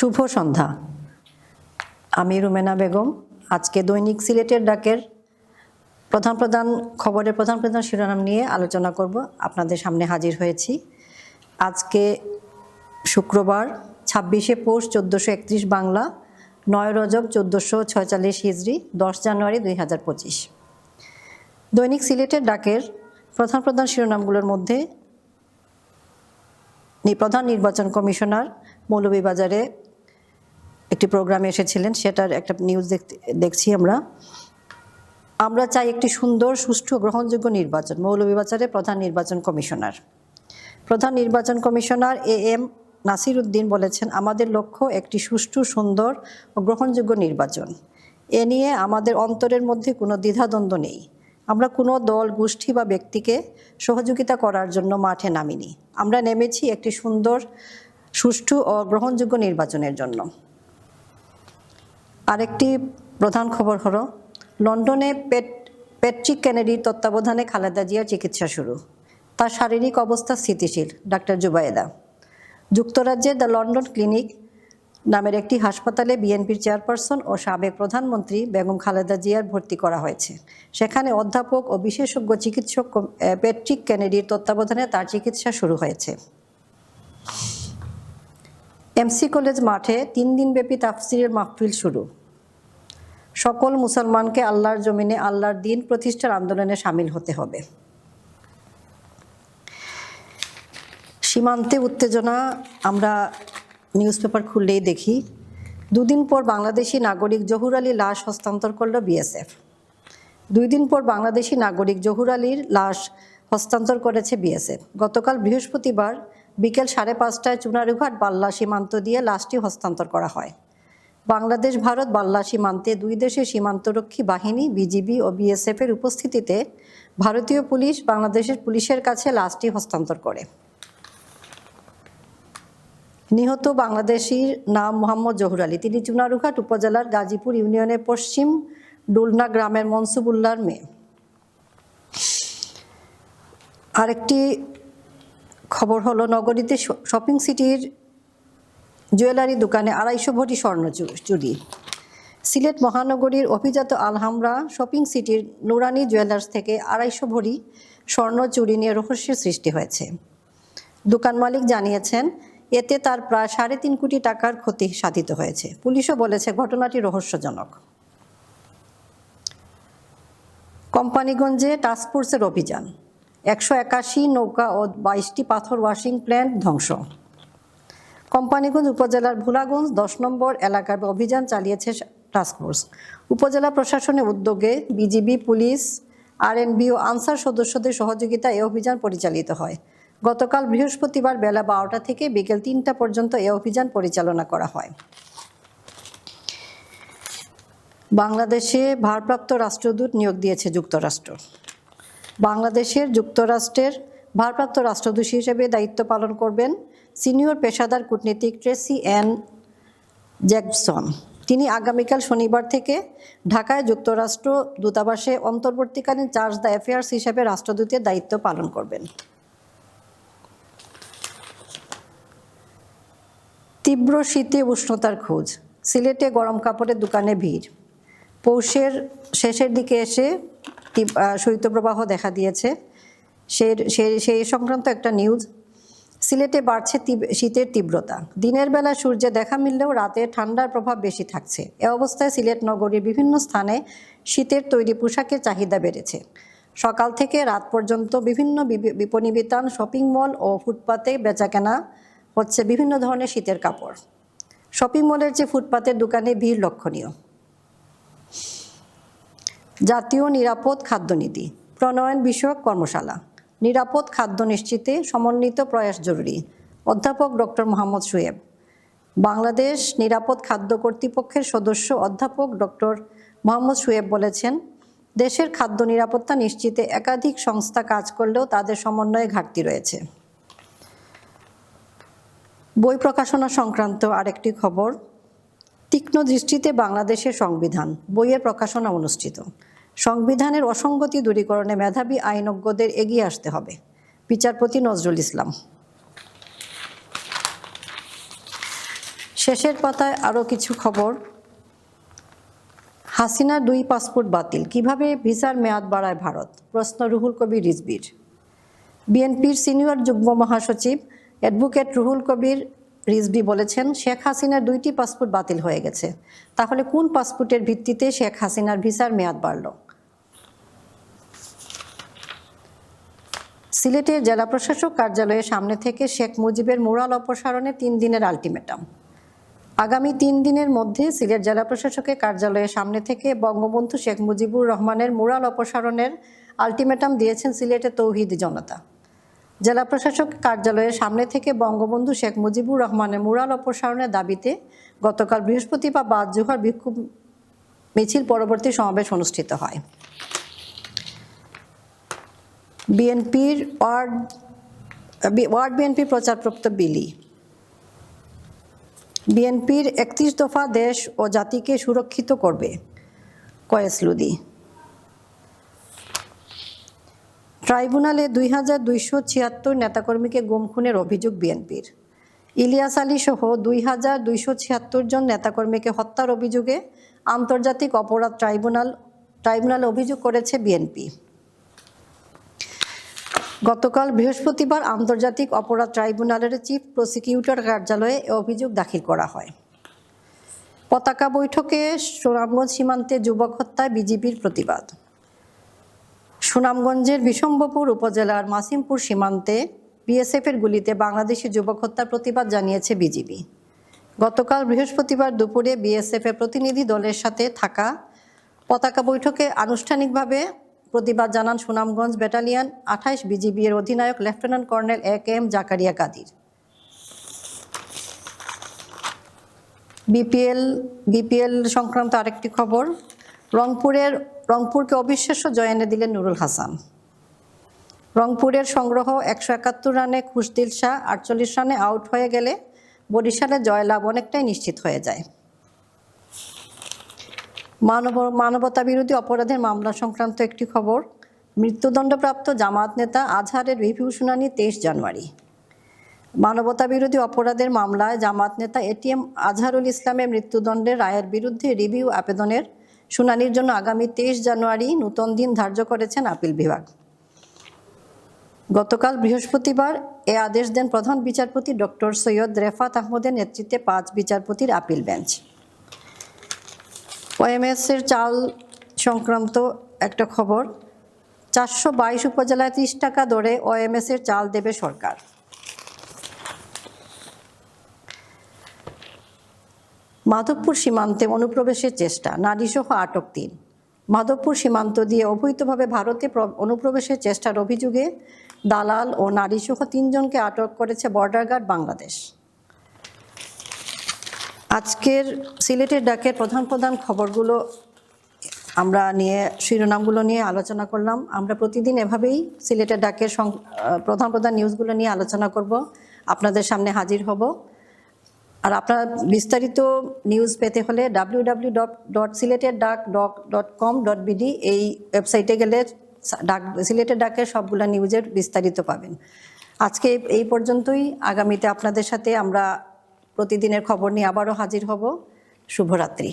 শুভ সন্ধ্যা। আমি রুমেনা বেগম, আজকে দৈনিক সিলেটের ডাকের প্রধান প্রধান খবরের প্রধান প্রধান শিরোনাম নিয়ে আলোচনা করব। আপনাদের সামনে হাজির হয়েছি। আজকে শুক্রবার, ছাব্বিশে পৌষ চোদ্দোশো একত্রিশ বাংলা, নয় রজব চোদ্দোশো ছয়চল্লিশ হিজড়ি, দশ জানুয়ারি দুই হাজার পঁচিশ। দৈনিক সিলেটের ডাকের প্রধান প্রধান শিরোনামগুলোর মধ্যে প্রধান নির্বাচন কমিশনার, মৌলভীবাজারে একটি প্রোগ্রামে এসেছিলেন, সেটার একটা নিউজ দেখছি আমরা। আমরা চাই একটি সুন্দর, সুষ্ঠু, গ্রহণযোগ্য নির্বাচন মৌলভীবাজারে প্রধান নির্বাচন কমিশনার। প্রধান নির্বাচন commissioner A M Nasir Uddin বলেছেন, আমাদের লক্ষ্য একটি সুষ্ঠু, সুন্দর ও গ্রহণযোগ্য নির্বাচন। এ নিয়ে আমাদের অন্তরের মধ্যে কোনো দ্বিধাদ্বন্দ্ব নেই। আমরা কোনো দল, গোষ্ঠী বা ব্যক্তিকে সহযোগিতা করার জন্য মাঠে নামিনি। আমরা নেমেছি একটি সুন্দর, সুষ্ঠু ও গ্রহণযোগ্য নির্বাচনের জন্য। আরেকটি প্রধান খবর হলো, লন্ডনে পেট প্যাট্রিক কেনেডির তত্ত্বাবধানে খালেদা জিয়ার চিকিৎসা শুরু। তার শারীরিক অবস্থা স্থিতিশীল, ডাক্তার জুবায়েদা। যুক্তরাজ্যের দ্য লন্ডন ক্লিনিক নামের একটি হাসপাতালে বিএনপির চেয়ারপারসন ও সাবেক প্রধানমন্ত্রী বেগম খালেদা জিয়ার ভর্তি করা হয়েছে। সেখানে অধ্যাপক ও বিশেষজ্ঞ চিকিৎসক প্যাট্রিক কেনেডির তত্ত্বাবধানে তার চিকিৎসা শুরু হয়েছে। এমসি কলেজ মাঠে তিন দিনব্যাপী তাফসিরের মাহফিল শুরু। সকল মুসলমানকে আল্লাহর জমিনে আল্লাহর দিন প্রতিষ্ঠার আন্দোলনে সামিল হতে হবে। সীমান্তে উত্তেজনা আমরা নিউজ পেপার খুললেই দেখি। দুদিন পর বাংলাদেশি নাগরিক জহুর আলী লাশ হস্তান্তর করল বিএসএফ। দুই দিন পর বাংলাদেশি নাগরিক জহুর আলীর লাশ হস্তান্তর করেছে বিএসএফ। গতকাল বৃহস্পতিবার বিকেল সাড়ে পাঁচটায় চুনারুঘাট বাল্লা সীমান্ত দিয়ে লাশটি হস্তান্তর করা হয়। বাংলাদেশ, ভারত বাল্লা সীমান্তে দুই দেশের সীমান্তরক্ষী বাহিনী, বিজিবি ও বিএসএফ এর উপস্থিতিতে ভারতীয় পুলিশ বাংলাদেশের পুলিশের কাছে লাশটি হস্তান্তর করে। নিহত বাংলাদেশির নাম মোহাম্মদ জহুর আলী। তিনি চুনারুঘাট উপজেলার গাজীপুর ইউনিয়নের পশ্চিম ডুলনা গ্রামের মনসুবুল্লার মেয়ে। আরেকটি খবর হলো, নগরীতে শপিং সিটির জুয়েলারি দোকানে আড়াইশো ভরি স্বর্ণ চুরি। সিলেট মহানগরীর অভিজাত আলহামরা শপিং সিটির নুরানি জুয়েলার্স থেকে আড়াইশো ভরি স্বর্ণ চুরি নিয়ে রহস্যের সৃষ্টি হয়েছে। দোকান মালিক জানিয়েছেন, এতে তার প্রায় সাড়ে তিন কোটি টাকার ক্ষতি সাধিত হয়েছে। পুলিশও বলেছে ঘটনাটি রহস্যজনক। কোম্পানিগঞ্জে টাস্কফোর্সের অভিযান। একশো একাশি নৌকা ও বাইশটি পাথর ওয়াশিং প্ল্যান্ট ধ্বংস। কোম্পানিগঞ্জ উপজেলার ভুলাগঞ্জ দশ নম্বর এলাকার অভিযান চালিয়েছে টাস্কফোর্স উপজেলা প্রশাসনের উদ্যোগে বিজিবি, পুলিশ আরএনবি ও আনসার সদস্যদের সহযোগিতায় এ অভিযান পরিচালিত হয়। গতকাল বৃহস্পতিবার বেলা বারোটা থেকে বিকেল তিনটা পর্যন্ত এ অভিযান পরিচালনা করা হয়। বাংলাদেশে ভারপ্রাপ্ত রাষ্ট্রদূত নিয়োগ দিয়েছে যুক্তরাষ্ট্র। বাংলাদেশের যুক্তরাষ্ট্রের ভারপ্রাপ্ত রাষ্ট্রদূত হিসেবে দায়িত্ব পালন করবেন সিনিয়র পেশাদার কূটনীতিক ট্রেসি অ্যান জ্যাকসন তিনি আগামীকাল শনিবার থেকে ঢাকায় যুক্তরাষ্ট্র দূতাবাসে অন্তর্বর্তীকালীন চার্জ দ্য অ্যাফেয়ার্স হিসেবে রাষ্ট্রদূতের দায়িত্ব পালন করবেন। তীব্র শীতে উষ্ণতার খোঁজ। সিলেটে গরম কাপড়ের দোকানে ভিড়। পৌষের শেষের দিকে এসে শৈত্যপ্রবাহ দেখা দিয়েছে। সেই- সেই সংক্রান্ত একটা নিউজ। সিলেটে বাড়ছে শীতের তীব্রতা। দিনের বেলা সূর্যে দেখা মিললেও রাতে ঠান্ডার প্রভাব বেশি থাকছে। এ অবস্থায় সিলেট নগরীর বিভিন্ন স্থানে শীতের তৈরি পোশাকের চাহিদা বেড়েছে। সকাল থেকে রাত পর্যন্ত বিভিন্ন বিপি- বিপণী বিতান, শপিং মল ও ফুটপাতে বেচাকেনা হচ্ছে বিভিন্ন ধরনের শীতের কাপড়। শপিং মলের যে ফুটপাতের দোকানে ভিড় লক্ষণীয়। জাতীয় নিরাপদ খাদ্যনীতি। প্রণয়ন বিষয়ক কর্মশালা। নিরাপদ খাদ্য নিশ্চিতে সমন্বিত প্রয়াস জরুরি। অধ্যাপক ডক্টর মোহাম্মদ সুয়েব বাংলাদেশ নিরাপদ খাদ্য কর্তৃপক্ষের সদস্য অধ্যাপক ডক্টর মোহাম্মদ সুয়েব বলেছেন, দেশের খাদ্য নিরাপত্তা নিশ্চিতে একাধিক সংস্থা কাজ করলেও তাদের সমন্বয়ে ঘাটতি রয়েছে। বই প্রকাশনা সংক্রান্ত আরেকটি খবর, তীক্ষ্ণ দৃষ্টিতে বাংলাদেশের সংবিধান, বইয়ের প্রকাশনা অনুষ্ঠিত। সংবিধানের অসঙ্গতি দূরীকরণে মেধাবী আইনজ্ঞদের এগিয়ে আসতে হবে। বিচারপতি নজরুল ইসলাম। শেষের পাতায় আরও কিছু খবর। হাসিনার দুই পাসপোর্ট বাতিল। কীভাবে ভিসার মেয়াদ বাড়ায় ভারত? প্রশ্ন রুহুল কবির রিজবির। বিএনপির সিনিয়র যুগ্ম মহাসচিব অ্যাডভোকেট রুহুল কবির রিজবি বলেছেন, শেখ হাসিনার দুইটি পাসপোর্ট বাতিল হয়ে গেছে। তাহলে কোন পাসপোর্টের ভিত্তিতে শেখ হাসিনার ভিসার মেয়াদ বাড়ল? সিলেটের জেলা প্রশাসক কার্যালয়ের সামনে থেকে শেখ মুজিবের মুরাল অপসারণে তিন দিনের আলটিমেটাম। আগামী তিন দিনের মধ্যে সিলেট জেলা প্রশাসকের কার্যালয়ের সামনে থেকে বঙ্গবন্ধু শেখ মুজিবুর রহমানের মুরাল অপসারণের আলটিমেটাম দিয়েছেন সিলেটের তৌহিদ জনতা। জেলা প্রশাসক কার্যালয়ের সামনে থেকে বঙ্গবন্ধু শেখ মুজিবুর রহমানের মুরাল অপসারণের দাবিতে গতকাল বৃহস্পতিবার বাদ জোহর বিক্ষোভ মিছিল পরবর্তী সমাবেশ অনুষ্ঠিত হয়। বিএনপির ওয়ার্ড ওয়ার্ড বিএনপি প্রচারপ্রাপ্ত বিলি। বিএনপির একত্রিশ দফা দেশ ও জাতিকে সুরক্ষিত করবে কয়েস ট্রাইব্যুনালে দুই হাজার দুইশো ছিয়াত্তর নেতাকর্মীকে গুম খুনের অভিযোগ বিএনপির। ইলিয়াস আলী সহ দুই হাজার দুইশো ছিয়াত্তর জন নেতাকর্মীকে হত্যার অভিযোগে আন্তর্জাতিক অপরাধ ট্রাইব্যুনাল, ট্রাইব্যুনালে অভিযোগ করেছে বিএনপি। গতকাল বৃহস্পতিবার আন্তর্জাতিক অপরাধ ট্রাইব্যুনালের চিফ প্রসিকিউটর কার্যালয়ে অভিযোগ দাখিল করা হয়। পতাকা বৈঠকে সুনামগঞ্জ সীমান্তে যুবক হত্যায় বিজিবির প্রতিবাদ। সুনামগঞ্জের বিশম্বপুর উপজেলার মাসিমপুর সীমান্তে বিএসএফের গুলিতে বাংলাদেশি যুবক হত্যার প্রতিবাদ জানিয়েছে বিজিবি। গতকাল বৃহস্পতিবার দুপুরে বিএসএফের প্রতিনিধি দলের সাথে থাকা পতাকা বৈঠকে আনুষ্ঠানিকভাবে প্রতিবাদ জানান সুনামগঞ্জ ব্যাটালিয়ন আঠাইশ বিজিবি এর অধিনায়ক lieutenant colonel A K M Zakaria Kadir. BPL BPL সংক্রান্ত আরেকটি খবর, রংপুরের রংপুরকে অবিশ্বাস্য জয় এনে দিলেন নুরুল হাসান। রংপুরের সংগ্রহ একশো একাত্তর রানে খুশদিল শাহ আটচল্লিশ রানে আউট হয়ে গেলে বরিশালে জয়লাভ অনেকটাই নিশ্চিত হয়ে যায়। মানব, মানবতা বিরোধী অপরাধের মামলা সংক্রান্ত একটি খবর, মৃত্যুদণ্ডপ্রাপ্ত জামাত নেতা আজহারের রিভিউ শুনানি তেইশ জানুয়ারি। মানবতা বিরোধী অপরাধের মামলায় জামাত নেতা এটিএম আজহারুল ইসলামের মৃত্যুদণ্ডের রায়ের বিরুদ্ধে রিভিউ আবেদনের শুনানির জন্য আগামী তেইশ জানুয়ারি নূতন দিন ধার্য করেছেন আপিল বিভাগ। গতকাল বৃহস্পতিবার এ আদেশ দেন প্রধান বিচারপতি ডক্টর সৈয়দ রেফাত আহমদের নেতৃত্বে পাঁচ বিচারপতির আপিল বেঞ্চ। ওএমএস এর চাল সংক্রান্ত একটা খবর, চারশো বাইশ উপজেলায় ত্রিশ টাকা দরে ওএমএস এর চাল দেবে সরকার। মাধবপুর সীমান্তে অনুপ্রবেশের চেষ্টা, নারীসহ আটক তিন। মাধবপুর সীমান্ত দিয়ে অবৈধভাবে ভারতে অনুপ্রবেশের চেষ্টার অভিযোগে দালাল ও নারীসহ তিনজনকে আটক করেছে বর্ডার গার্ড বাংলাদেশ। আজকের সিলেটের ডাকের প্রধান প্রধান খবরগুলো আমরা নিয়ে, শিরোনামগুলো নিয়ে আলোচনা করলাম। আমরা প্রতিদিন এভাবেই সিলেটের ডাকের প্রধান প্রধান নিউজগুলো নিয়ে আলোচনা করব। আপনাদের সামনে হাজির হব। আর আপনার বিস্তারিত নিউজ পেতে হলে ডাব্লিউ ডাব্লিউ ডট ডট সিলেটের ডাক ডক ডট কম ডট বিডি এই ওয়েবসাইটে গেলে ডাক সিলেটের ডাকের সবগুলো নিউজের বিস্তারিত পাবেন। আজকে এই পর্যন্তই। আগামীতে আপনাদের সাথে আমরা প্রতিদিনের খবর নিয়ে আবারও হাজির হব। শুভরাত্রি।